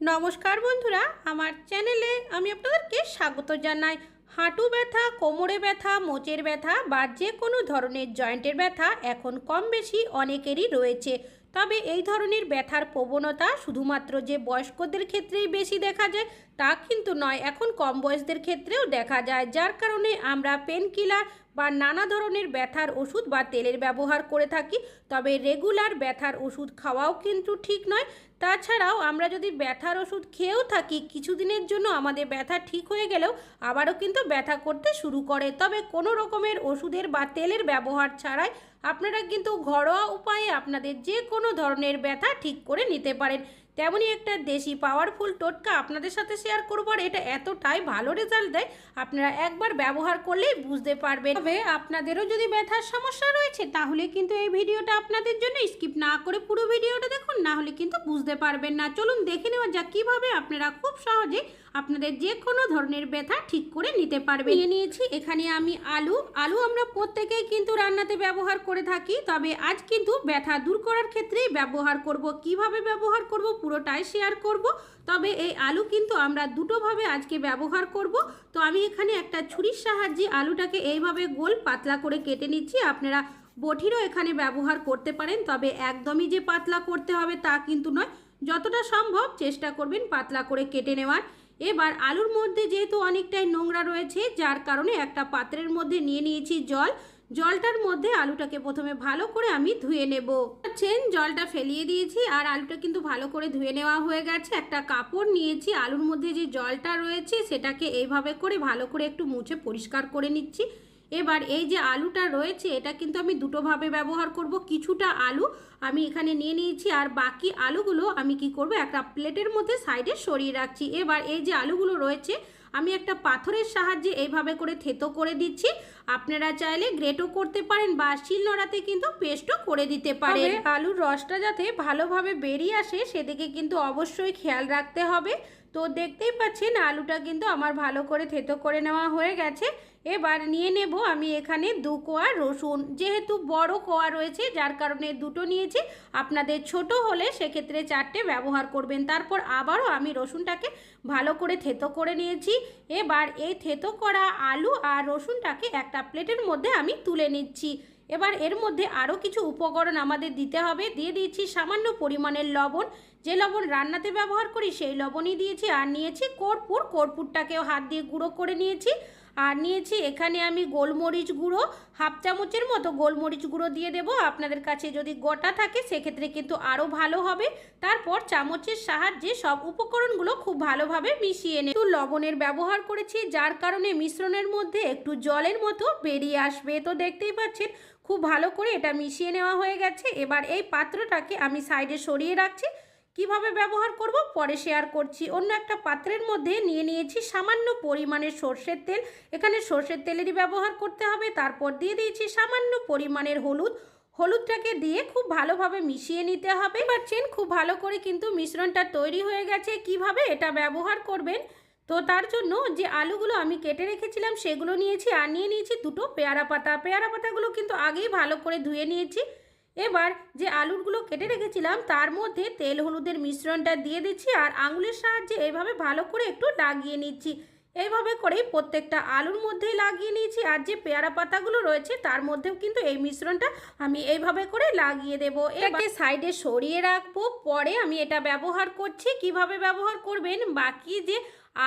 নমস্কার বন্ধুরা, আমার চ্যানেলে আমি আপনাদেরকে স্বাগত জানাই। হাঁটু ব্যথা, কোমরে ব্যথা, মোচের ব্যথা বা যে কোনো ধরনের জয়েন্টের ব্যথা এখন কম বেশি অনেকেরই রয়েছে। তবে এই ধরনের ব্যথার প্রবণতা শুধুমাত্র যে বয়স্কদের ক্ষেত্রেই বেশি দেখা যায়, তা কিন্তু নয়, এখন কম বয়সদের ক্ষেত্রেও দেখা যায়। যার কারণে আমরা পেন কিলার বা নানা ধরনের ব্যথার ওষুধ বা তেলের ব্যবহার করে থাকি, তবে রেগুলার ব্যথার ওষুধ খাওয়াও কিন্তু ঠিক নয়। তাছাড়াও আমরা যদি ব্যথার ওষুধ খেয়েও থাকি, কিছুদিনের জন্য আমাদের ব্যথা ঠিক হয়ে গেলেও আবারও কিন্তু ব্যথা করতে শুরু করে। তবে কোনো রকমের ওষুধের বা তেলের ব্যবহার ছাড়াই আপনারা কিন্তু ঘরোয়া উপায়ে আপনাদের যে কোনো ধরনের ব্যথা ঠিক করে নিতে পারেন। তেমনই একটা দেশি পাওয়ারফুল টোটকা আপনাদের সাথে শেয়ার করব আর এটা এতটাই ভালো রেজাল্ট দেয়, আপনারা একবার ব্যবহার করলেই বুঝতে পারবেন। তবে আপনাদেরও যদি ব্যথার সমস্যা রয়েছে, তাহলে কিন্তু এই ভিডিওটা আপনাদের জন্য স্কিপ না করে পুরো ভিডিওটা দেখুন, না হলে কিন্তু বুঝতে পারবেন না। চলুন দেখে নেওয়া যাক কীভাবে আপনারা খুব সহজে আপনাদের যে কোনো ধরনের ব্যথা ঠিক করে নিতে পারবেন। নিয়ে নিয়েছি, এখানে আমি আলু। আলু আমরা প্রত্যেকেই কিন্তু রান্নাতে ব্যবহার করে থাকি, তবে আজ কিন্তু ব্যথা দূর করার ক্ষেত্রেই ব্যবহার করব, কীভাবে ব্যবহার করব পুরোটাই শেয়ার করব, তবে এই আলু কিন্তু আমরা দুটোভাবে আজকে ব্যবহার করব। তো আমি এখানে একটা ছুরির সাহায্যে আলুটাকে এইভাবে গোল পাতলা করে কেটে নিচ্ছি। আপনারা বটিরও এখানে ব্যবহার করতে পারেন, তবে একদমই যে পাতলা করতে হবে তা কিন্তু নয়। যতটা সম্ভব চেষ্টা করবেন পাতলা করে কেটে নেওয়ার। এবার আলুর মধ্যে যেহেতু অনেকটাই নোংরা রয়েছে, যার কারণে একটা পাত্রের মধ্যে নিয়ে নিয়েছি জল। জলটার মধ্যে আলুটাকে প্রথমে ভালো করে আমি ধুয়ে নেব। পাচ্ছেন জলটা ফেলিয়ে দিয়েছি আর আলুটা কিন্তু ভালো করে ধুয়ে নেওয়া হয়ে গেছে। একটা কাপড় নিয়েছি, আলুর মধ্যে যে জলটা রয়েছে সেটাকে এইভাবে করে ভালো করে একটু মুছে পরিষ্কার করে নিচ্ছি। এবার এই যে আলুটা রয়েছে, এটা কিন্তু আমি দুটোভাবে ব্যবহার করব। কিছুটা আলু আমি এখানে নিয়ে নিয়েছি আর বাকি আলুগুলো আমি কি করব, একটা প্লেটের মধ্যে সাইডে সরিয়ে রাখছি। এবার এই যে আলুগুলো রয়েছে, আমি একটা পাথরের সাহায্যে এইভাবে করে থেতো করে দিচ্ছি। আপনারা চাইলে গ্রেটও করতে পারেন বা শিল শিলনোড়াতে কিন্তু পেস্টও করে দিতে পারেন। আলুর রসটা যাতে ভালোভাবে বেরিয়ে আসে, সেদিকে কিন্তু অবশ্যই খেয়াল রাখতে হবে। তো দেখতেই পাচ্ছেন, আলুটা কিন্তু আমার ভালো করে থেতো করে নেওয়া হয়ে গেছে। এবার নিয়ে নেব আমি এখানে দু কোয়া রসুন। যেহেতু বড় কোয়া রয়েছে, যার কারণে দুটো নিয়েছি। আপনাদের ছোট হলে সেক্ষেত্রে চারটে ব্যবহার করবেন। তারপর আবারও আমি রসুনটাকে ভালো করে থেতো করে নিয়েছি। এবার এই থেতো করা আলু আর রসুনটাকে একটা প্লেটের মধ্যে আমি তুলে নিচ্ছি। এবার এর মধ্যে আরও কিছু উপকরণ আমাদের দিতে হবে। দিয়ে দিয়েছি সামান্য পরিমাণের লবণ। যে লবণ রান্নাতে ব্যবহার করি সেই লবণই দিয়েছি। আর নিয়েছি কর্পূর। কর্পূরটাকেও হাত দিয়ে গুঁড়ো করে নিয়েছি। আর নিয়েছি এখানে আমি গোলমরিচ গুঁড়ো, হাফ চামচের মতো গোলমরিচ গুঁড়ো দিয়ে দেবো। আপনাদের কাছে যদি গোটা থাকে, সেক্ষেত্রে কিন্তু আরও ভালো হবে। তারপর চামচের সাহায্যে সব উপকরণগুলো খুব ভালোভাবে মিশিয়ে একটু লবণের ব্যবহার করেছি, যার কারণে মিশ্রণের মধ্যে একটু জলের মতো বেরিয়ে আসবে। তো দেখতেই পাচ্ছেন, খুব ভালো করে এটা মিশিয়ে নেওয়া হয়ে গেছে। এবার এই পাত্রটাকে আমি সাইডে সরিয়ে রাখছি। কীভাবে ব্যবহার করব? পরে শেয়ার করছি। অন্য একটা পাত্রের মধ্যে নিয়ে নিয়েছি সামান্য পরিমাণের সর্ষের তেল। এখানে সর্ষের তেলেরই ব্যবহার করতে হবে। তারপর দিয়ে দিয়েছি সামান্য পরিমাণের হলুদ। হলুদটাকে দিয়ে খুব ভালোভাবে মিশিয়ে নিতে হবে। পাচ্ছেন খুব ভালো করে কিন্তু মিশ্রণটা তৈরি হয়ে গেছে। কীভাবে এটা ব্যবহার করবেন? তো তার জন্য যে আলুগুলো আমি কেটে রেখেছিলাম, সেগুলো নিয়েছি আর নিয়ে নিয়েছি দুটো পেয়ারা পাতা পেয়ারা পাতাগুলো কিন্তু আগেই ভালো করে ধুয়ে নিয়েছি। এবার যে আলুরগুলো কেটে রেখেছিলাম তার মধ্যে তেল হলুদের মিশ্রণটা দিয়ে দিচ্ছি আর আঙুলের সাহায্যে এইভাবে ভালো করে একটু লাগিয়ে নিচ্ছি। এইভাবে করেই প্রত্যেকটা আলুর মধ্যেই লাগিয়ে নিয়েছি আর যে পেয়ারা পাতাগুলো রয়েছে তার মধ্যেও কিন্তু এই মিশ্রণটা আমি এইভাবে করে লাগিয়ে দেব। এটাকে সাইডে সরিয়ে রাখব। পরে আমি এটা ব্যবহার করছি। কীভাবে ব্যবহার করবেন? বাকি যে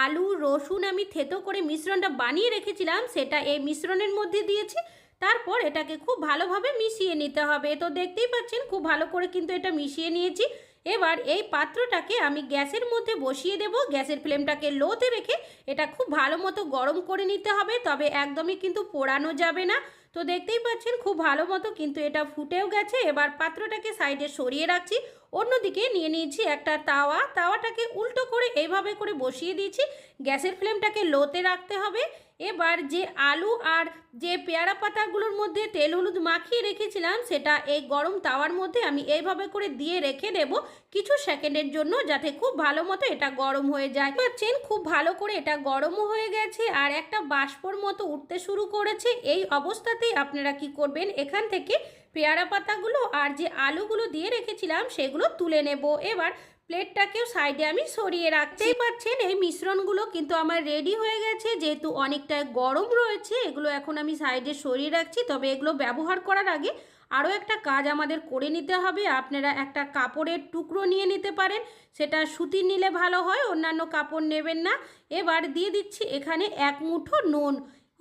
আলু রসুন আমি থেতো করে মিশ্রণটা বানিয়ে রেখেছিলাম সেটা এই মিশ্রণের মধ্যে দিয়েছি। তারপর এটাকে খুব ভালোভাবে মিশিয়ে নিতে হবে। তো দেখতেই পাচ্ছেন, খুব ভালো করে কিন্তু এটা মিশিয়ে নিয়েছি। এবার এই পাত্রটাকে আমি গ্যাসের মধ্যে বসিয়ে দেব। গ্যাসের ফ্লেমটাকে লোতে রেখে এটা খুব ভালো মতো গরম করে নিতে হবে, তবে একদমই কিন্তু পোড়ানো যাবে না। তো দেখতেই পাচ্ছেন, খুব ভালো মতো কিন্তু এটা ফুটেও গেছে। এবার পাত্রটাকে সাইডে সরিয়ে রাখছি। অন্যদিকে নিয়ে নিয়েছি একটা তাওয়া। তাওয়াটাকে উল্টো করে এইভাবে করে বসিয়ে দিয়েছি। গ্যাসের ফ্লেমটাকে লোতে রাখতে হবে। এবার যে আলু আর যে পেয়ারা পাতাগুলোর মধ্যে তেল হলুদ মাখিয়ে রেখেছিলাম, সেটা এই গরম তাওয়ার মধ্যে আমি এইভাবে করে দিয়ে রেখে দেব। কিছু সেকেন্ডের জন্য যাতে খুব ভালো মতো এটা গরম হয়ে যায়। পাচ্ছেন, খুব ভালো করে এটা গরমও হয়ে গেছে আর একটা বাষ্পর মতো উঠতে শুরু করেছে। এই অবস্থাতেই আপনারা কি করবেন? এখান থেকে পেয়ারা পাতাগুলো আর যে আলুগুলো দিয়ে রেখেছিলাম সেগুলো তুলে নেব। এবার প্লেটটাকেও সাইডে আমি সরিয়ে রাখতেই পাচ্ছেন, এই মিশ্রণগুলো কিন্তু আমার রেডি হয়ে গেছে। যেহেতু অনেকটা গরম রয়েছে, এগুলো এখন আমি সাইডে সরিয়ে রাখছি। তবে এগুলো ব্যবহার করার আগে আরও একটা কাজ আমাদের করে নিতে হবে। আপনারা একটা কাপড়ের টুকরো নিয়ে নিতে পারেন, সেটা সুতির নিলে ভালো হয়, অন্যান্য কাপড় নেবেন না। এবার দিয়ে দিচ্ছি এখানে এক মুঠো নুন।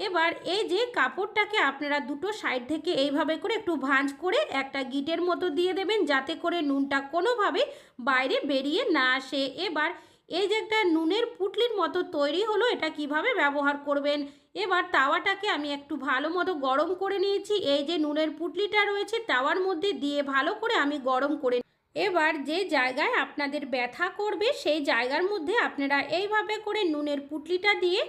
এবার এই যে কাপড়টাকে আপনারা দুটো সাইড থেকে এইভাবে করে একটু ভাঁজ করে একটা গিটের মতো দিয়ে দেবেন, যাতে করে নুনটা কোনোভাবে বাইরে বেরিয়ে না আসে। এবার এই যে একটা নুনের পুটলির মতো তৈরি হলো, এটা কীভাবে ব্যবহার করবেন? এবার তাওয়াটাকে আমি একটু ভালো মতো গরম করে নিয়েছি। এই যে নুনের পুটলিটা রয়েছে, তাওয়ার মধ্যে দিয়ে ভালো করে আমি গরম করে এবার যে জায়গায় আপনাদের ব্যথা করবে, সেই জায়গার মধ্যে আপনারা এইভাবে করে নুনের পুটলিটা দিয়ে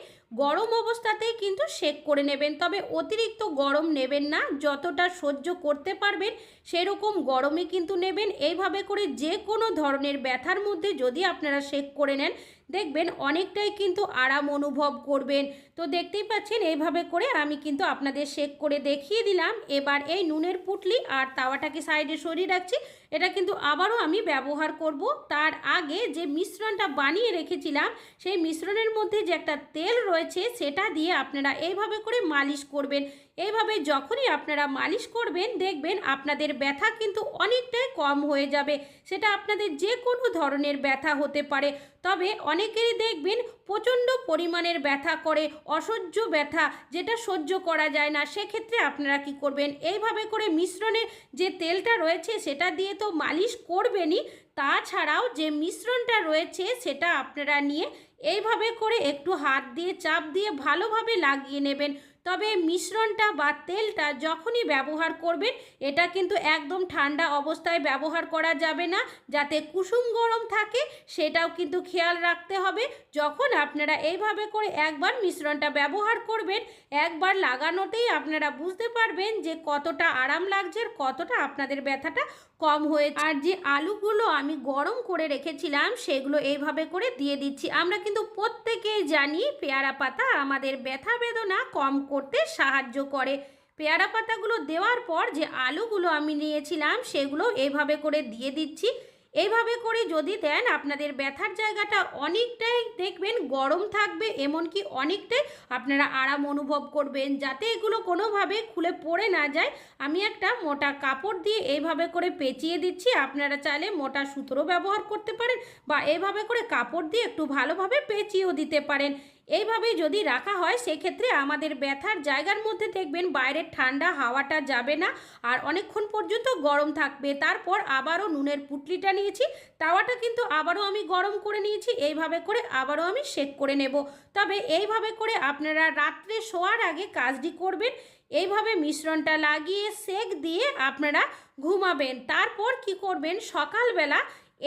গরম অবস্থাতেই কিন্তু শেক করে নেবেন। তবে অতিরিক্ত গরম নেবেন না, যতটা সহ্য করতে পারবেন সেরকম গরমে কিন্তু নেবেন। এইভাবে করে যে কোনো ধরনের ব্যথার মধ্যে যদি আপনারা শেক করে নেন, দেখবেন অনেকটাই কিন্তু আরাম অনুভব করবেন। তো দেখতেই পাচ্ছেন, এইভাবে করে আমি কিন্তু আপনাদের শেক করে দেখিয়ে দিলাম। এবার এই নুনের পুটলি আর তাওয়াটাকে সাইডে সরিয়ে রাখছি। এটা কিন্তু আবারও আমি ব্যবহার করব। তার আগে যে মিশ্রণটা বানিয়ে রেখেছিলাম, সেই মিশ্রণের মধ্যে যে একটা তেল রয়েছে, সেটা দিয়ে আপনারা এইভাবে করে মালিশ করবেন। এইভাবে যখনই আপনারা মালিশ করবেন, দেখবেন আপনাদের ব্যথা কিন্তু অনেকটাই কম হয়ে যাবে। সেটা আপনাদের যে কোনো ধরনের ব্যথা হতে পারে। তবে অনেকেরই দেখবেন প্রচণ্ড পরিমাণের ব্যথা করে, অসহ্য ব্যথা, যেটা সহ্য করা যায় না। সেক্ষেত্রে আপনারা কি করবেন? এইভাবে করে মিশ্রণের যে তেলটা রয়েছে, সেটা দিয়ে তো মালিশ করবেনই। তাছাড়াও যে মিশ্রণটা রয়েছে, সেটা আপনারা নিয়ে এইভাবে করে একটু হাত দিয়ে, চাপ দিয়ে ভালোভাবে লাগিয়ে নেবেন। তবে মিশ্রণটা বা তেলটা যখনই ব্যবহার করবেন, এটা কিন্তু একদম ঠান্ডা অবস্থায় ব্যবহার করা যাবে না। যাতে কুসুম গরম থাকে, সেটাও কিন্তু খেয়াল রাখতে হবে। যখন আপনারা এইভাবে করে একবার মিশ্রণটা ব্যবহার করবেন, একবার লাগানোতেই আপনারা বুঝতে পারবেন যে কতটা আরাম লাগছে কতটা আপনাদের ব্যথাটা কম হয়েছে। আর যে আলুগুলো আমি গরম করে রেখেছিলাম, সেগুলো এইভাবে করে দিয়ে দিচ্ছি। আমরা কিন্তু প্রত্যেকেই জানি পেয়ারা পাতা আমাদের ব্যথা বেদনা কম করতে সাহায্য করে। পেয়ারা পাতাগুলো দেওয়ার পর যে আলুগুলো আমি নিয়েছিলাম, সেগুলো এইভাবে করে দিয়ে দিচ্ছি। এইভাবে করে যদি দেন, আপনাদের ব্যথার জায়গাটা অনেকটাই দেখবেন গরম থাকবে, এমনকি অনেকটাই আপনারা আরাম অনুভব করবেন, যাতে এগুলো কোনোভাবে খুলে পড়ে না যায়। আমি একটা মোটা কাপড় দিয়ে এইভাবে করে পেঁচিয়ে দিচ্ছি, আপনারা চাইলে মোটা সুতোরও ব্যবহার করতে পারেন, বা এইভাবে করে কাপড় দিয়ে একটু ভালোভাবে পেঁচিয়েও দিতে পারেন। এইভাবে যদি রাখা হয়, সেক্ষেত্রে আমাদের ব্যথার জায়গার মধ্যে দেখবেন বাইরের ঠান্ডা হাওয়াটা যাবে না। আর অনেকক্ষণ পর্যন্ত গরম থাকবে। তারপর আবারও নুনের পুটলিটা নিয়েছি। তাওয়াটা কিন্তু আবারও আমি গরম করে নিয়েছি। এইভাবে করে আবারও আমি শেক করে নেব। তবে এইভাবে করে আপনারা রাত্রে শোয়ার আগে কাজটি করবেন। এইভাবে মিশ্রণটা লাগিয়ে সেক দিয়ে আপনারা ঘুমাবেন। তারপর কি করবেন? সকালবেলা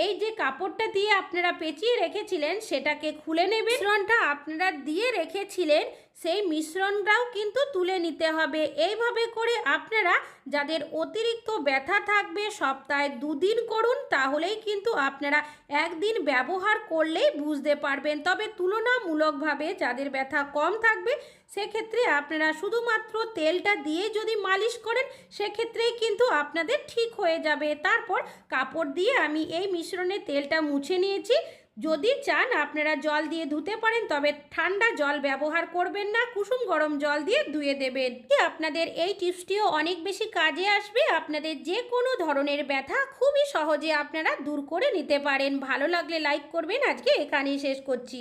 এই যে কাপড়টা দিয়ে আপনারা পেঁচিয়ে রেখেছিলেন, সেটাকে খুলে নেবেন। মিশ্রণটা আপনারা দিয়ে রেখেছিলেন, সেই মিশ্রণটাও কিন্তু তুলে নিতে হবে। এইভাবে করে আপনারা যাদের অতিরিক্ত ব্যথা থাকবে সপ্তাহে দুদিন করুন, তাহলেই কিন্তু আপনারা একদিন ব্যবহার করলেই বুঝতে পারবেন। তবে তুলনামূলকভাবে যাদের ব্যথা কম থাকবে, সেক্ষেত্রে আপনারা শুধুমাত্র তেলটা দিয়ে যদি মালিশ করেন, সেক্ষেত্রেই কিন্তু আপনাদের ঠিক হয়ে যাবে। তারপর কাপড় দিয়ে আমি এই মিশ্রণে তেলটা মুছে নিয়েছি। যদি চান আপনারা জল দিয়ে ধুতে পারেন, তবে ঠান্ডা জল ব্যবহার করবেন না, কুসুম গরম জল দিয়ে ধুয়ে দেবেন। আপনাদের এই টিপসটিও অনেক বেশি কাজে আসবে। আপনাদের যে কোনো ধরনের ব্যথা খুবই সহজে আপনারা দূর করে নিতে পারেন। ভালো লাগলে লাইক করবেন। আজকে এখানেই শেষ করছি।